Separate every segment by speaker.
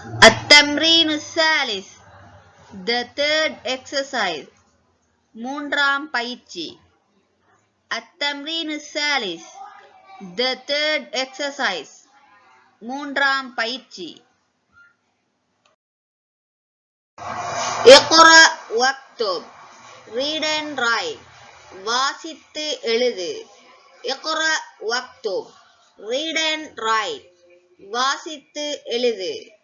Speaker 1: அத்தம்ரீனு சாலிஸ் the third exercise மூன்றாம் பயிற்சி. அத்தம்ரீனு சாலிஸ் the third exercise மூன்றாம் பயிற்சி. இக்ரா வக்துப். ரீட் அண்ட் ரைட் வாசித்து எழுது. இக்ரா வக்துப். ரீட் அண்ட் ரைட் வாசித்து எழுது.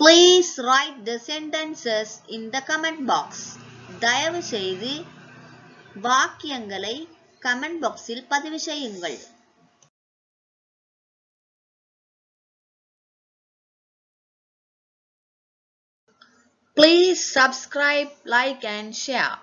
Speaker 1: Please write the sentences in the comment box. தயவு செய்து வாக்கியங்களை கமெண்ட் பாக்ஸில் பதிவு செய்யுங்கள் Please subscribe, like and share.